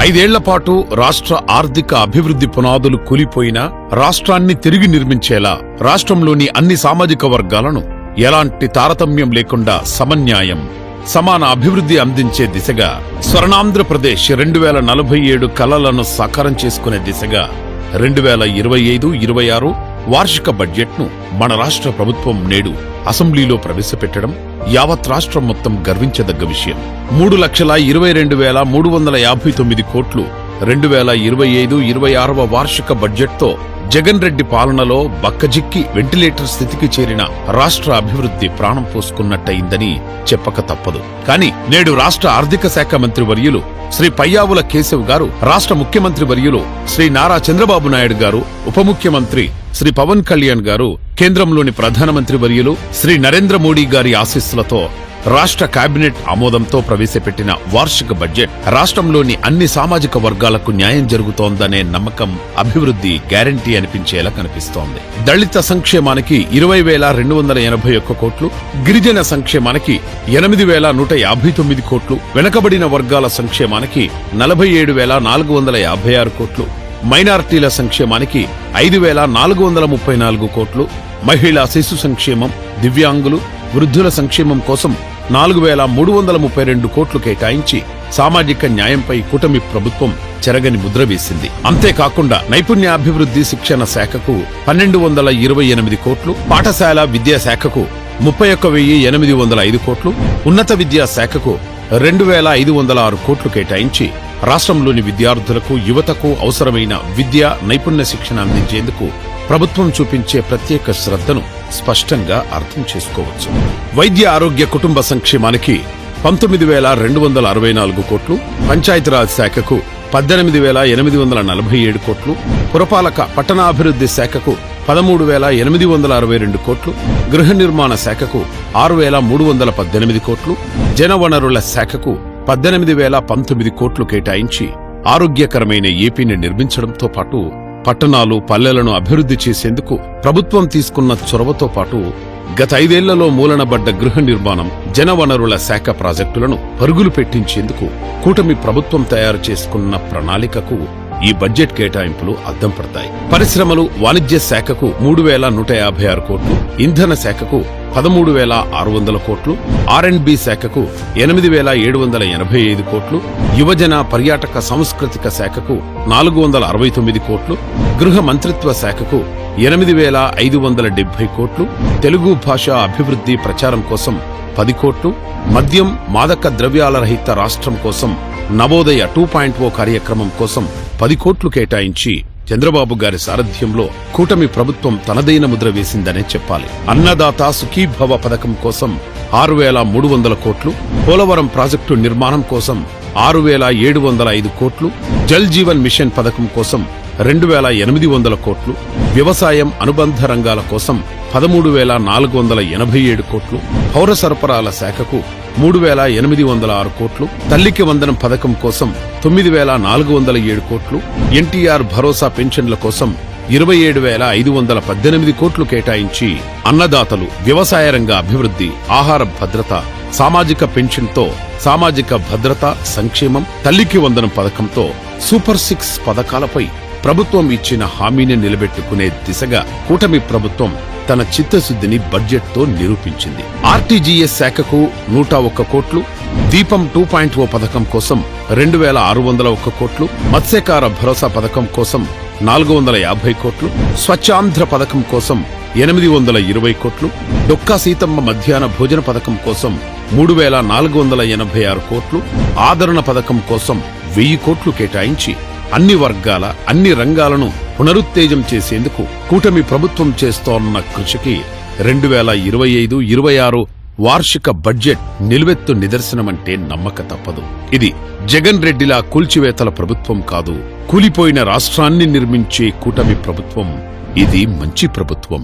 ఐదేళ్ళ పాటు రాష్ట్ర ఆర్థిక అభివృద్ధి పునాదులు కూలిపోయినా రాష్ట్రాన్ని తిరిగి నిర్మించేలా రాష్ట్రంలోని అన్ని సామాజిక వర్గాలను ఎలాంటి తారతమ్యం లేకుండా సమన్యాయం సమాన అభివృద్ధి అందించే దిశగా స్వర్ణాంధ్రప్రదేశ్ రెండు వేల నలభై ఏడు కలలను సాకారం చేసుకునే దిశగా రెండు వేల ఇరవై ఐదు ఇరవై ఆరు వార్షిక బడ్జెట్ను మన రాష్ట్ర ప్రభుత్వం నేడు అసెంబ్లీలో ప్రవేశపెట్టడం యావత్ రాష్ట్రం మొత్తం గర్వించదగ్గ విషయం. మూడు లక్షల ఇరవై రెండు వేల మూడు వందల యాభై తొమ్మిది కోట్లు రెండు వేల ఇరవై ఐదు ఇరవై ఆరవ వార్షిక బడ్జెట్తో జగన్ రెడ్డి పాలనలో బక్కజిక్కి వెంటిలేటర్ స్థితికి చేరిన రాష్ట్ర అభివృద్ధి ప్రాణం పోసుకున్నట్టయిందని చెప్పక తప్పదు. కానీ నేడు రాష్ట్ర ఆర్థిక శాఖ మంత్రి వర్యులు శ్రీ పయ్యావుల కేశవ్ గారు రాష్ట్ర ముఖ్యమంత్రి వర్యులు శ్రీ నారా చంద్రబాబు నాయుడు గారు ఉప ముఖ్యమంత్రి శ్రీ పవన్ కళ్యాణ్ గారు కేంద్రంలోని ప్రధానమంత్రి వర్యులు శ్రీ నరేంద్ర మోడీ గారి ఆశీస్సులతో రాష్ట్ర కేబినెట్ ఆమోదంతో ప్రవేశపెట్టిన వార్షిక బడ్జెట్ రాష్ట్రంలోని అన్ని సామాజిక వర్గాలకు న్యాయం జరుగుతోందనే నమ్మకం అభివృద్ధి గ్యారంటీ అనిపించేలా కనిపిస్తోంది. దళిత సంక్షేమానికి ఇరవై వేల రెండు వందల ఎనభై ఒక్క కోట్లు గిరిజన సంక్షేమానికి ఎనిమిది వేల నూట యాభై తొమ్మిది కోట్లు వెనకబడిన వర్గాల సంక్షేమానికి నలభై ఏడు వేల నాలుగు వందల యాభై ఆరు కోట్లు మైనారిటీల సంక్షేమానికి ఐదు వేల నాలుగు వందల ముప్పై నాలుగు కోట్లు మహిళా శిశు సంక్షేమం దివ్యాంగులు వృద్ధుల సంక్షేమం కోసం నాలుగు వేల మూడు వందల ముప్పై రెండు కోట్లు కేటాయించి సామాజిక న్యాయంపై కూటమి ప్రభుత్వం చెరగని ముద్ర వేసింది. అంతేకాకుండా నైపుణ్యాభివృద్ధి శిక్షణ శాఖకు పన్నెండు వందల ఇరవై ఎనిమిది కోట్లు పాఠశాల విద్యా శాఖకు ముప్పై ఒక్క వెయ్యి ఎనిమిది వందల ఐదు కోట్లు ఉన్నత విద్యా శాఖకు రెండు వేల ఐదు వందల ఆరు కోట్లు కేటాయించి రాష్ట్రంలోని విద్యార్థులకు యువతకు అవసరమైన విద్య నైపుణ్య శిక్షణ అందించేందుకు ప్రభుత్వం చూపించే ప్రత్యేక శ్రద్ధను స్పష్టంగా అర్థం చేసుకోవచ్చు. వైద్య ఆరోగ్య కుటుంబ సంక్షేమానికి పంతొమ్మిది వేల రెండు వందల అరవై నాలుగు కోట్లు పంచాయతీరాజ్ శాఖకు పద్దెనిమిది వేల ఎనిమిది వందల నలభై ఏడు కోట్లు పురపాలక పట్టణాభివృద్ధి శాఖకు పదమూడు వేల ఎనిమిది వందల అరవై రెండు కోట్లు గృహ నిర్మాణ శాఖకు ఆరు వేల మూడు వందల పద్దెనిమిది కోట్లు జనవనరుల శాఖకు పద్దెనిమిది వేల పంతొమ్మిది కోట్లు కేటాయించి ఆరోగ్యకరమైన ఏపీని నిర్మించడంతో పాటు పట్టణాలు పల్లెలను అభివృద్ధి చేసేందుకు ప్రభుత్వం తీసుకున్న చొరవతో పాటు గత ఐదేళ్ళలో మూలనబడ్డ గృహ నిర్మాణం జనవనరుల శాఖ ప్రాజెక్టులను పరుగులు పెట్టించేందుకు కూటమి ప్రభుత్వం తయారు చేసుకున్న ప్రణాళికకు ఈ బడ్జెట్ కేటాయింపులు అద్దం పడతాయి. పరిశ్రమలు వాణిజ్య శాఖకు మూడు వేల నూట యాభై ఆరు కోట్లు ఇంధన శాఖకు పదమూడు వేల ఆరు వందల కోట్లు ఆర్ అండ్ బి శాఖకు ఎనిమిది వేల ఏడు వందల ఎనభై ఐదు కోట్లు యువజన పర్యాటక సాంస్కృతిక శాఖకు నాలుగు వందల అరవై తొమ్మిది కోట్లు గృహ మంత్రిత్వ శాఖకు ఎనిమిది వేల ఐదు వందల డెబ్బై కోట్లు తెలుగు భాష అభివృద్ధి ప్రచారం కోసం పది కోట్లు మద్యం మాదక ద్రవ్యాల రహిత రాష్ట్రం కోసం నవోదయ టూ పాయింట్ ఓ కార్యక్రమం కోసం పది కోట్లు కేటాయించి చంద్రబాబు గారి సారథ్యంలో కూటమి ప్రభుత్వం తనదైన ముద్ర వేసిందనే చెప్పాలి. అన్నదాత సుఖీభవ పథకం కోసం ఆరు వేల మూడు వందల కోట్లు పోలవరం ప్రాజెక్టు నిర్మాణం కోసం ఆరు వేల ఏడు వందల ఐదు కోట్లు జల్ జీవన్ మిషన్ పథకం కోసం రెండు వేల ఎనిమిది వందల కోట్లు వ్యవసాయం అనుబంధ రంగాల కోసం పదమూడు వేల నాలుగు వందల ఎనభై ఏడు కోట్లు పౌర సరఫరాల శాఖకు మూడు వేల ఎనిమిది వందల ఆరు కోట్లు తల్లికి వందనం పథకం కోసం తొమ్మిది వేల నాలుగు వందల ఏడు కోట్లు ఎన్టీఆర్ భరోసా పెన్షన్ల కోసం ఇరవై ఏడు వేల ఐదు వందల పద్దెనిమిది కోట్లు కేటాయించి అన్నదాతలు వ్యవసాయ రంగ అభివృద్ధి ఆహార భద్రత సామాజిక పెన్షన్తో సామాజిక భద్రత సంక్షేమం తల్లికి వందనం పథకంతో సూపర్ సిక్స్ పథకాలపై ప్రభుత్వం ఇచ్చిన హామీని నిలబెట్టుకునే దిశగా కూటమి ప్రభుత్వం తన చిత్తశుద్ధిని బడ్జెట్తో నిరూపించింది. ఆర్టీజీఎస్ శాఖకు నూట ఒక్క కోట్లు దీపం టూ పాయింట్ ఓ పథకం కోసం రెండు వేల ఆరు వందల ఒక్క కోట్లు మత్స్యకార భరోసా పథకం కోసం నాలుగు వందల యాభై కోట్లు స్వచ్ఛాంధ్ర పథకం కోసం ఎనిమిది వందల ఇరవై కోట్లు డొక్కా సీతమ్మ మధ్యాహ్న భోజన పథకం కోసం మూడు వేల నాలుగు వందల ఎనభై ఆరు కోట్లు ఆదరణ పథకం కోసం వెయ్యి కోట్లు కేటాయించి అన్ని వర్గాల అన్ని రంగాలను పునరుత్తేజం చేసేందుకు కూటమి ప్రభుత్వం చేస్తోన్న కృషికి రెండు వేల ఇరవై ఐదు ఇరవై ఆరు వార్షిక బడ్జెట్ నిలువెత్తు నిదర్శనమంటే నమ్మక తప్పదు. ఇది జగన్ రెడ్డిలా కూల్చివేతల ప్రభుత్వం కాదు కూలిపోయిన రాష్ట్రాన్ని నిర్మించే కూటమి ప్రభుత్వం. ఇది మంచి ప్రభుత్వం.